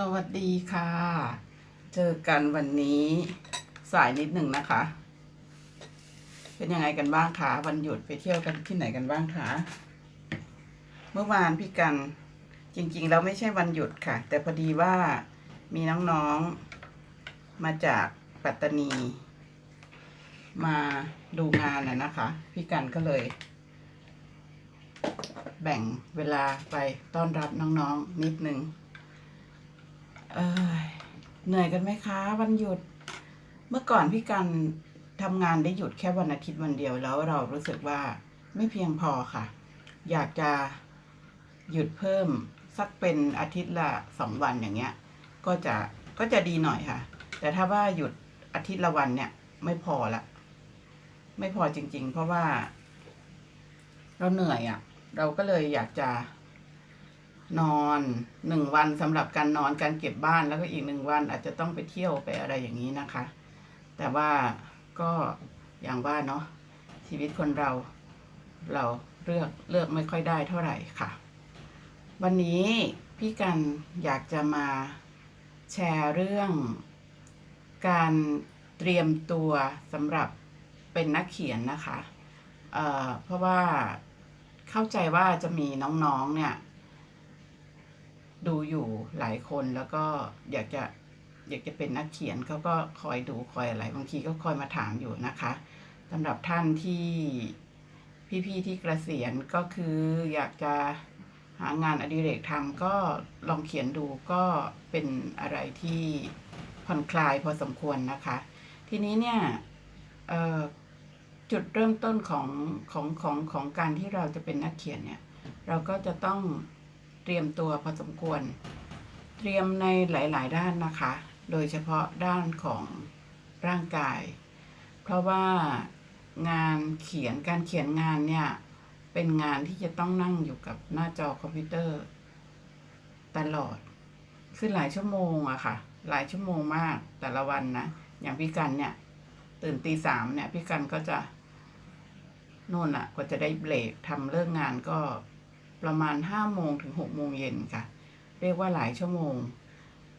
สวัสดีค่ะ เจอกันวันนี้สายนิดหนึ่งนะคะ เป็นยังไงกันบ้างคะวันหยุดไปเที่ยวกันที่ไหนกันบ้างคะเมื่อวานพี่กันจริงๆแล้วไม่ใช่วันหยุดค่ะ แต่พอดีว่ามีน้องๆมาจากปัตตานี มาดูงานน่ะนะคะ พี่กันก็เลย แบ่งเวลาไปต้อนรับน้องๆนิดนึง เอยเหนื่อยกันไหมคะ วันหยุด เมื่อก่อนพี่กันทำงานได้หยุดแค่วันอาทิตย์วันเดียวแล้วเรารู้สึกว่าไม่เพียงพอค่ะ อยากจะหยุดเพิ่มสักเป็นอาทิตย์ละสองวันอย่างเงี้ย ก็จะก็จะดีหน่อยค่ะ แต่ถ้าว่าหยุดอาทิตย์ละวันเนี่ย ไม่พอละ ไม่พอจริง ๆ เพราะว่า เราเหนื่อยอะ่ะ เราก็เลยอยากจะ นอนหนึ่งวันสำหรับการนอนการเก็บบ้านแล้วก็อีกหนึ่งวันอาจจะต้องไปเที่ยวไปอะไรอย่างนี้นะคะ แต่ว่าก็อย่างว่าเนาะชีวิตคนเราเราเลือกเลือกไม่ค่อยได้เท่าไหร่ค่ะ วันนี้พี่กันอยากจะมาแชร์เรื่อง การเตรียมตัวสำหรับเป็นนักเขียนนะคะเเพราะว่าเข้าใจว่าจะมีน้องๆเนี่ย ดูอยู่หลายคนแล้วก็อยากจะอยากจะเป็นนักเขียนเขาก็คอยดูคอยอะไรบางทีก็คอยมาถามอยู่นะคะสำหรับท่านที่พี่ๆที่เกษียณก็คืออยากจะหางานอดิเรกทำก็ลองเขียนดูก็เป็นอะไรที่ผ่อนคลายพอสมควรนะคะ ทีนี้เนี่ยจุดเริ่มต้นของของของของการที่เราจะเป็นนักเขียนเนี่ย เราก็จะต้อง เตรียมตัวพอสมควร เตรียมในหลาย ๆ ด้านนะคะ โดยเฉพาะด้านของร่างกาย เพราะว่างานเขียนการเขียนงานเนี่ยเป็นงานที่จะต้องนั่งอยู่กับหน้าจอคอมพิวเตอร์ ตลอด คือหลายชั่วโมงอะค่ะ หลายชั่วโมงมากแต่ละวันนะ อย่างพี่กันเนี่ย ตื่นตีสามเนี่ยพี่กันก็จะนู่นอะกว่าจะได้เบรกทำเลิกงานก็ ประมาณห้าโมงถึงหกโมงเย็นค่ะ เรียกว่าหลายชั่วโมง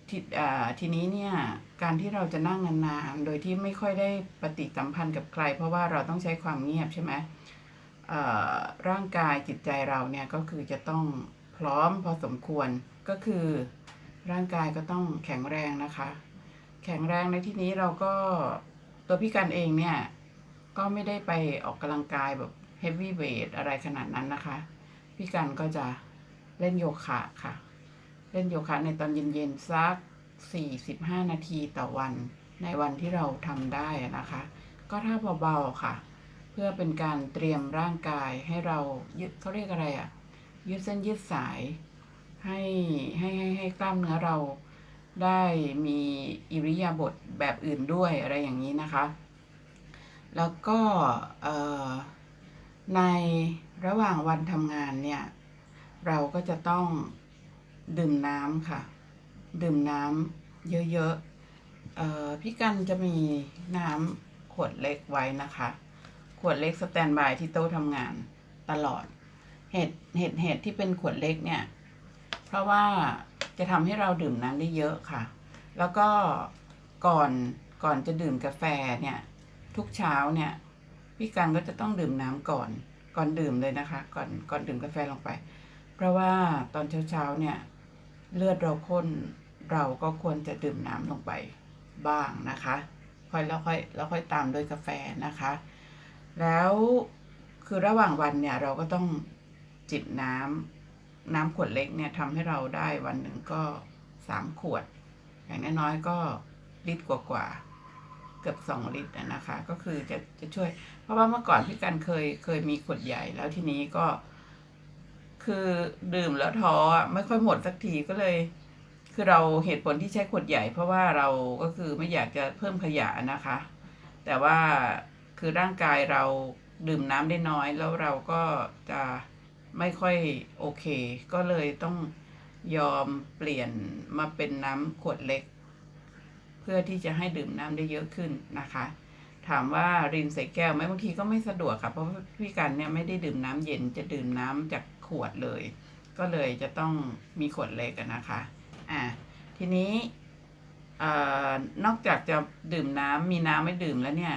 ทีอ่าทีนี้เนี่ยการที่เราจะนั่งนานๆโดยที่ไม่ค่อยได้ปฏิสัมพันธ์กับใคร เพราะว่าเราต้องใช้ความเงียบใช่ไหมร่างกายจิตใจเราเนี่ยก็คือจะต้องพร้อมพอสมควรก็คือร่างกายก็ต้องแข็งแรงนะคะ แข็งแรงในที่นี้เราก็ตัวพี่กันเองเนี่ยก็ไม่ได้ไปออกกำลังกายแบบเฮฟวี่เวทอะไรขนาดนั้นนะคะ พี่กันก็จะเล่นโยคะค่ะ เล่นโยคะในตอนเย็นๆสัก 45 นาทีต่อวัน ในวันที่เราทำได้นะคะ ก็ถ้าเบาๆค่ะ เพื่อเป็นการเตรียมร่างกายให้เรายืดเขาเรียกอะไรอะยืดเส้นยืดสายให้ให้ให้ให้กล้ามเนื้อเราได้มีอิริยาบถแบบอื่นด้วยอะไรอย่างนี้นะคะ แล้วก็เอ่อ ในระหว่างวันทำงานเนี่ย เราก็จะต้องดื่มน้ำค่ะ ดื่มน้ำเยอะๆพี่กันจะมีน้ำขวดเล็กไว้นะคะ ขวดเล็กสแตนบายที่โต๊ะทำงานตลอดเหตุเหตุเหตุที่เป็นขวดเล็กเนี่ย เพราะว่าจะทำให้เราดื่มน้ำได้เยอะค่ะ แล้วก็ก่อนก่อนจะดื่มกาแฟเนี่ย ทุกเช้าเนี่ย พี่กันก็จะต้องดื่มน้ำก่อน ก่อนดื่มเลยนะคะ ก่อนก่อนดื่มกาแฟลงไป เพราะว่าตอนเช้าๆเนี่ยเลือดเราข้นเราก็ควรจะดื่มน้ำลงไปบ้างนะคะค่อยแล้วค่อยแล้วค่อยตามด้วยกาแฟนะคะ แล้วคือระหว่างวันเนี่ยเราก็ต้องจิบน้ำน้ำขวดเล็กเนี่ยทำให้เราได้วันหนึ่งก็สามขวด อย่างน้อยๆก็ลิตรกว่าๆ กือบสองลิตรนะคะ ก็คือจะจะช่วย เพราะว่าเมื่อก่อนพี่กันเคยเคยมีขวดใหญ่แล้วทีนี้ก็ คือดื่มแล้วท้อไม่ค่อยหมดสักทีก็เลย คือเราเหตุผลที่ใช้ขวดใหญ่ เพราะว่าเราก็คือไม่อยากจะเพิ่มขยะนะคะ แต่ว่าคือร่างกายเราดื่มน้ำได้น้อย แล้วเราก็จะไม่ค่อยโอเค ก็เลยต้องยอมเปลี่ยนมาเป็นน้ำขวดเล็ก พื่อที่จะให้ดื่มน้ำได้เยอะขึ้นนะคะ ถามว่ารินใส่แก้วไหมบางทีก็ไม่สะดวกค่ะเพราะพี่กันเนี่ยไม่ได้ดื่มน้ำเย็นจะดื่มน้ำจากขวดเลย ก็เลยจะต้องมีขวดเล็กนะคะอ่าทีนี้อนอกจากจะดื่มน้ำมีน้ำไม่ดื่มแล้วเนี่ย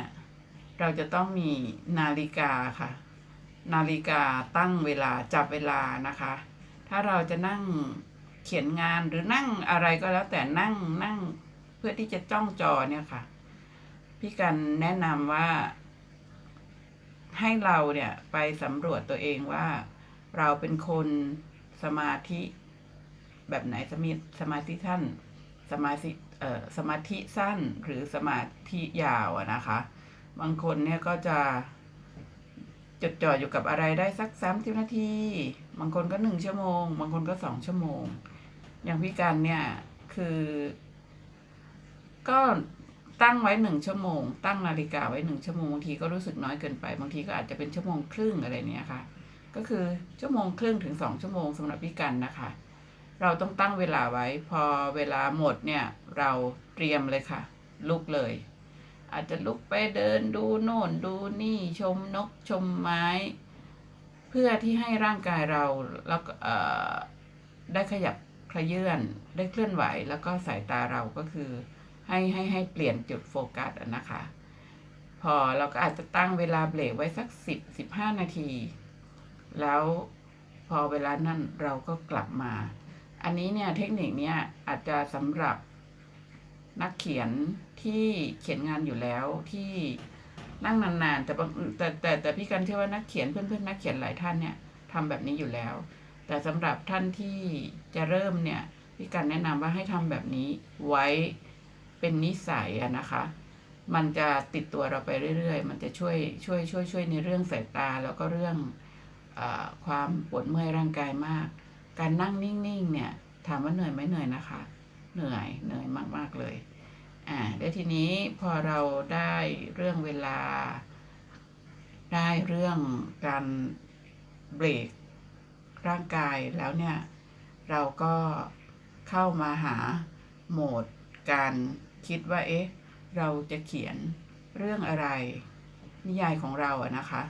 เราจะต้องมีนาฬิกาค่ะ นาฬิกาตั้งเวลาจับเวลานะคะ ถ้าเราจะนั่งเขียนงานหรือนั่งอะไรก็แล้วแต่นั่งนั่ง เพื่อที่จะจ้องจอเนี่ยค่ะ พี่กันแนะนำว่า ให้เราเนี่ยไปสำรวจตัวเองว่า เราเป็นคนสมาธิแบบไหนสมิสมาธิท่านสมาธิเอ่อสมาธิสั้นหรือสมาธิยาวอะนะคะ บางคนเนี่ยก็จะจดจ่ออยู่กับอะไรได้สักสามสิบนาที บางคนก็หนึ่งชั่วโมง บางคนก็สองชั่วโมง อย่างพี่กันเนี่ยคือ ก็ตั้งไว้หนึ่งชั่วโมง ตั้งนาฬิกาไว้หนึ่งชั่วโมงบางทีก็รู้สึกน้อยเกินไป บางทีก็อาจจะเป็นชั่วโมงครึ่งอะไรเนี่ยค่ะ ก็คือชั่วโมงครึ่งถึงสองชั่วโมงสำหรับพี่กันนะคะ เราต้องตั้งเวลาไว้พอเวลาหมดเนี่ยเราเตรียมเลยค่ะ ลุกเลย อาจจะลุกไปเดินดูโน่นดูนี่ชมนกชมไม้ เพื่อที่ให้ร่างกายเราแล้วก็ได้ขยับขยื่นได้เคลื่อนไหว แล้วก็สายตาเราก็คือ ให้ให้ให้เปลี่ยนจุดโฟกัสนะคะ พอเราก็อาจจะตั้งเวลาเบรกไว้สักสิบสิบห้านาที แล้วพอเวลานั้นเราก็กลับมา อันนี้เนี่ยเทคนิคเนี้ยอาจจะสำหรับนักเขียนที่เขียนงานอยู่แล้วที่นั่งนานๆแต่แต่แต่แต่พี่กันเชื่อว่านักเขียนเพื่อนๆนักเขียนหลายท่านเนี่ยทำแบบนี้อยู่แล้ว แต่สำหรับท่านที่จะเริ่มเนี่ยพี่กันแนะนำว่าให้ทำแบบนี้ไว้ เป็นนิสัยอะนะคะ มันจะติดตัวเราไปเรื่อย ๆ มันจะช่วยช่วยช่วยช่วยในเรื่องสายตาแล้วก็เรื่องอความปวดเมื่อยร่างกายมาก การนั่งนิ่งๆเนี่ยถามว่าเหนื่อยไหมเหนื่อยนะคะ เหนื่อยเหนื่อยมากๆเลยอ่าแล้วทีนี้พอเราได้เรื่องเวลา ได้เรื่องการเบรกร่างกายแล้วเนี่ย เราก็เข้ามาหาโหมดการ คิดว่าเอ๊ะเราจะเขียนเรื่องอะไร นิยายของเราอะนะคะ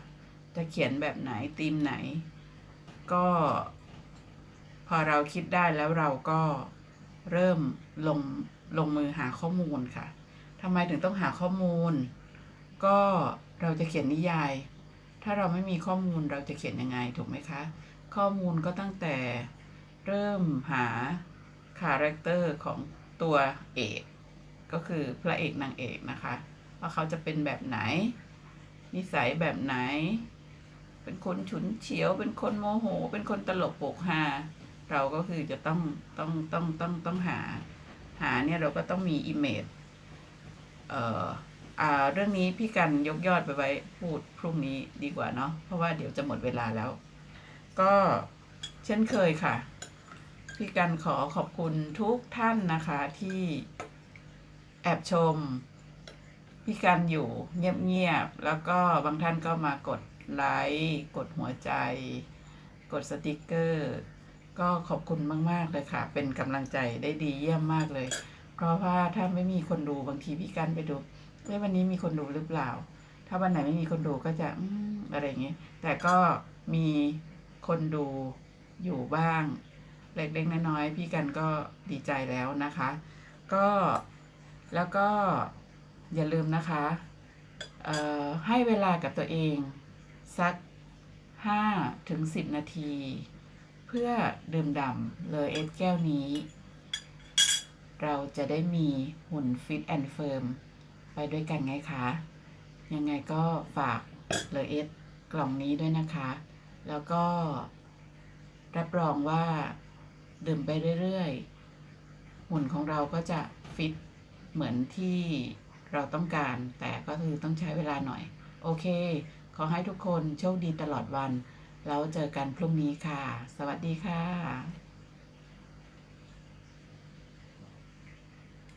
จะเขียนแบบไหนธีมไหน ก็ พอเราคิดได้แล้วเราก็เริ่มลงลงมือหาข้อมูลค่ะทำไมถึงต้องหาข้อมูล ก็เราจะเขียนนิยาย ถ้าเราไม่มีข้อมูลเราจะเขียนยังไงถูกไหมคะ ข้อมูลก็ตั้งแต่เริ่มหาคาแรคเตอร์ของตัวเอก ก็คือพระเอกนางเอกนะคะ ว่าเขาจะเป็นแบบไหน นิสัยแบบไหน เป็นคนฉุนเฉียว เป็นคนโมโห เป็นคนตลกโปกฮาเราก็คือจะต้องต้องต้องต้องต้องหา หาเนี่ยเราก็ต้องมีอิมเมจเอ่ออ่าเรื่องนี้พี่กันยกยอดไปไว้พูดพรุ่งนี้ดีกว่าเนาะเพราะว่าเดี๋ยวจะหมดเวลาแล้ว ก็เช่นเคยค่ะ พี่กันขอขอบคุณทุกท่านนะคะที่ แอบชมพี่กันอยู่เงียบๆ แล้วก็บางท่านก็มากดไลค์กดหัวใจ กดสติกเกอร์ ก็ขอบคุณมาก ๆ เลยค่ะ เป็นกำลังใจได้ดีเยี่ยมมากเลย เพราะว่าถ้าไม่มีคนดูบางทีพี่กันไปดูเอ้วันนี้มีคนดูหรือเปล่า ถ้าวันไหนไม่มีคนดูก็จะออะไรอย่างเงี้ยแต่ก็มีคนดูอยู่บ้าง เล็กๆน้อยๆพี่กันก็ดีใจแล้วนะคะ ก็ แล้วก็อย่าลืมนะคะให้เวลากับตัวเองสักห้าถึงสิบนาที เพื่อดื่มด่ำเลยเอสแก้วนี้ เราจะได้มีหุ่นฟิตแอนด์เฟิร์มไปด้วยกันไงคะ ยังไงก็ฝากเลยเอสกล่องนี้ด้วยนะคะ แล้วก็รับรองว่าดื่มไปเรื่อยๆ หุ่นของเราก็จะฟิต เหมือนที่เราต้องการ แต่ก็คือต้องใช้เวลาหน่อย โอเค ขอให้ทุกคนโชคดีตลอดวัน แล้วเจอกันพรุ่งนี้ค่ะ สวัสดีค่ะ